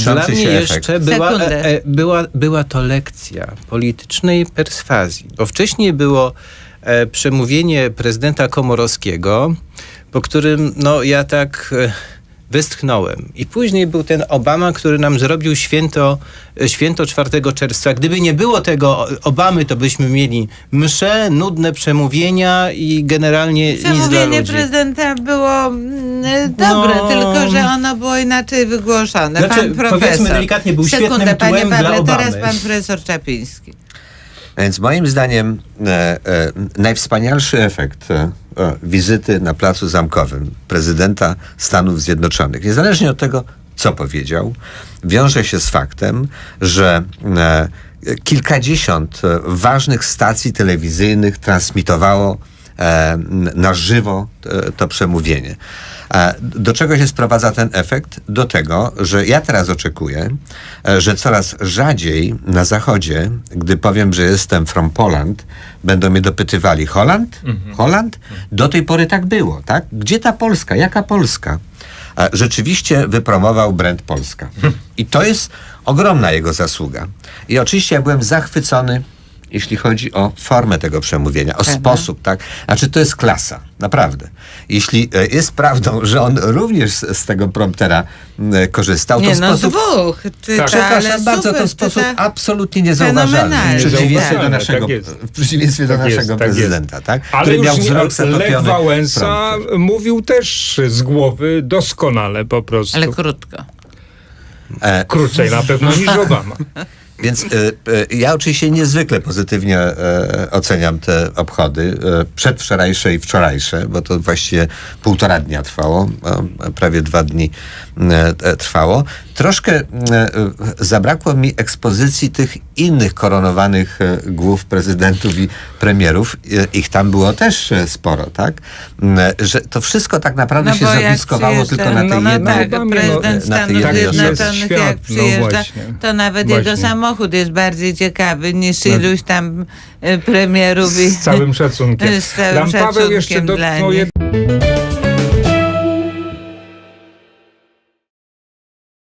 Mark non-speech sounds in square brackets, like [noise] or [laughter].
kształcący mnie efekt. jeszcze była, e, e, była, była to lekcja politycznej perswazji, bo wcześniej było e, przemówienie prezydenta Komorowskiego, po którym no, ja tak e, westchnąłem. I później był ten Obama, który nam zrobił święto, e, święto 4 czerwca. Gdyby nie było tego Obamy, to byśmy mieli msze, nudne przemówienia i generalnie nic dla Przemówienie ludzi. prezydenta było mm, dobre, No. tylko że ono było inaczej wygłoszone. Znaczy, pan profesor. powiedzmy delikatnie, był Sekundę, świetnym panie tłem dla Pawle, Obamy. teraz pan profesor Czapiński. Więc moim zdaniem e, e, najwspanialszy efekt e, e, wizyty na Placu Zamkowym prezydenta Stanów Zjednoczonych, niezależnie od tego, co powiedział, wiąże się z faktem, że e, kilkadziesiąt e, ważnych stacji telewizyjnych transmitowało na żywo e, to przemówienie. E, Do czego się sprowadza ten efekt? Do tego, że ja teraz oczekuję, e, że coraz rzadziej na Zachodzie, gdy powiem, że jestem from Poland, będą mnie dopytywali Holand? Holand? Do tej pory tak było, tak? Gdzie ta Polska? Jaka Polska? E, Rzeczywiście wypromował brand Polska. I to jest ogromna jego zasługa. I oczywiście ja byłem zachwycony jeśli chodzi o formę tego przemówienia, o sposób, tak? Znaczy, to jest klasa, naprawdę. Jeśli e, jest prawdą, że on również z, z tego promptera e, korzystał, Nie to no, sposób... dwóch czyta, Przepraszam ale bardzo, super, to sposób czyta. absolutnie niezauważalny. W przeciwieństwie do Niezauważalny, naszego, tak w przeciwieństwie do Tak naszego tak jest. prezydenta, tak? Ale Który miał wzrok Lech Wałęsa prompter. mówił też z głowy doskonale po prostu. Ale krótko. E, Krócej na pewno niż [laughs] Obama. Więc e, e, ja oczywiście niezwykle pozytywnie e, oceniam te obchody, przedwczorajsze i wczorajsze, bo to właściwie półtora dnia trwało, prawie dwa dni trwało. Troszkę zabrakło mi ekspozycji tych innych koronowanych głów prezydentów i premierów. Ich tam było też sporo, tak? M, e, Że to wszystko tak naprawdę No się przyjeżdża- tylko na tej no, no, jednej... tak, no, no, prezydent tej Stanów. Zjednoczonych Świat, jak no przyjeżdża, właśnie. to nawet Właśnie. jego samochód jest bardziej ciekawy niż No. iluś tam e, premierów i Z całym [laughs] szacunkiem. z całym Tam Paweł jeszcze dotknął nich. jed-